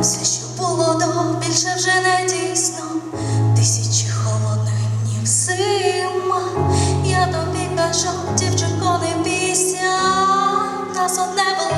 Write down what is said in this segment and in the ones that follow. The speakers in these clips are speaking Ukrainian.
Все, що було до більше вже не дійсно, тисячі холодних днів зима. Я тобі кажу, дівчинко, не бійся, нас одне було.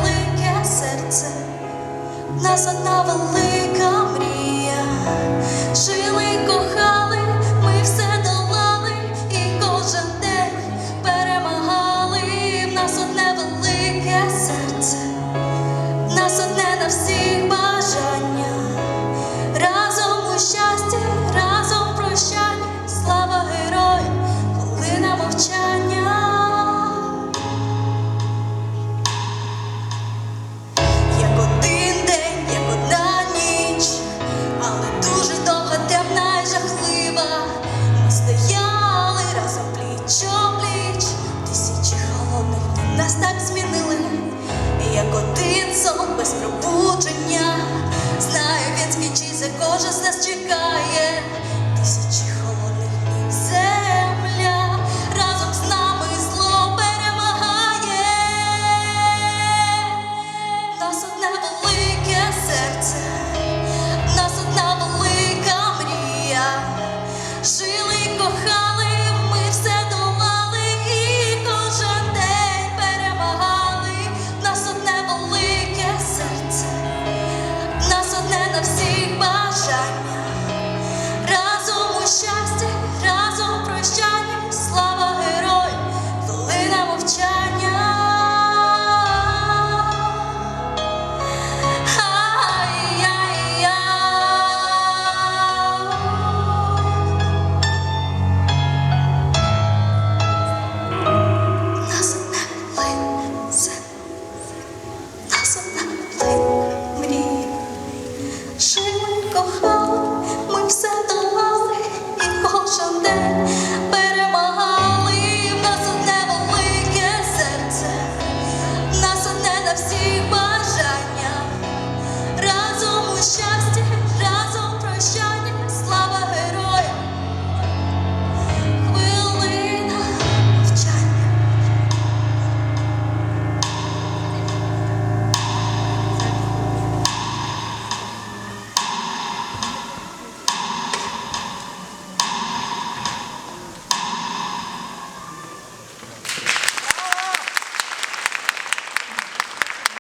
Last night. 是否够好？